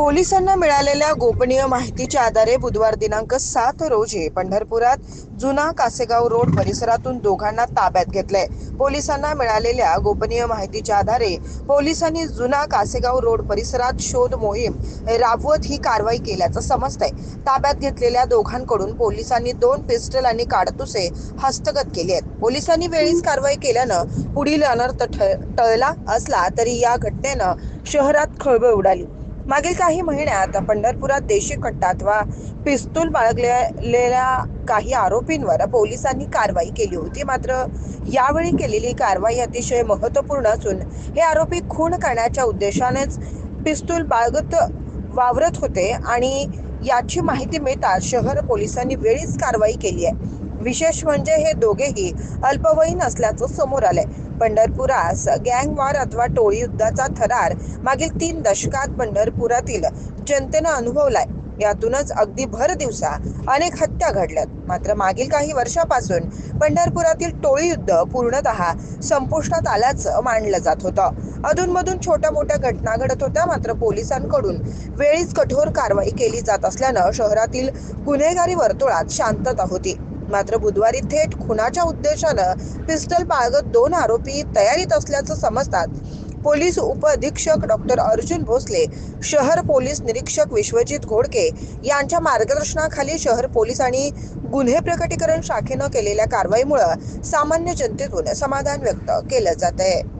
पोलिसांना मिळालेल्या गोपनीय माहितीच्या आधारे बुधवार दिनांक सात रोजी पंढरपुरात जुना कासेगाव रोड परिसरातून दोघांना ताब्यात घेतलंय. पोलिसांना मिळालेल्या गोपनीय माहितीच्या आधारे पोलिसांनी जुना कासेगाव रोड परिसरात शोध मोहीम राबवत ही कारवाई केल्याचं समजतंय. ताब्यात घेतलेल्या दोघांकडून पोलिसांनी दोन पिस्टल आणि काडतुसे हस्तगत केली आहेत. पोलिसांनी वेळीच कारवाई केल्यानं पुढील अनर्थ टळला असला तरी या घटनेनं शहरात खळबळ उडाली. मागील काही महिन्यात पंढरपुरात देशी कट्टात वा पिस्तूल बाळगलेल्या काही आरोपींवर पोलिसांनी कारवाई केली होती. मात्र यावेळी केलेली कारवाई अतिशय महत्त्वपूर्ण असून हे आरोपी खून करण्याच्या उद्देशानेच पिस्तूल बाळगत वावरत होते आणि याची माहिती मिळताच शहर पोलिसांनी वेळीच कारवाई केली आहे. विशेष म्हणजे हे दोघेही अल्पवयीन असल्याचं समोर आलंय. पंढरपुरास गँग वॉर अथवा टोळी युद्धाचा थरार मागील तीन दशकात पंढरपुरातील जनतेनं अनुभवलाय. यातूनच अगदी भर दिवसा अनेक हत्या घडल्यात. मात्र मागील काही वर्षापासून पंढरपुरातील टोळी युद्ध पूर्णतः संपुष्टात आल्याचं मानलं जात होतं. अधूनमधून छोट्या मोठ्या घटना घडत होत्या मात्र पोलिसांकडून वेळीच कठोर कारवाई केली जात असल्यानं शहरातील गुन्हेगारी वर्तुळात शांतता होती. मात्र बुधवारी थेट खुनाच्या उद्देशानं पिस्टल बाळगत दोन आरोपी तयारीत असल्याचं समजतात. पोलीस उपअधीक्षक डॉक्टर अर्जुन भोसले शहर पोलीस निरीक्षक विश्वजित घोडके यांच्या मार्गदर्शनाखाली शहर पोलीस आणि गुन्हे प्रकटीकरण शाखेनं केलेल्या कारवाईमुळे सामान्य जनतेतून समाधान व्यक्त केलं जात आहे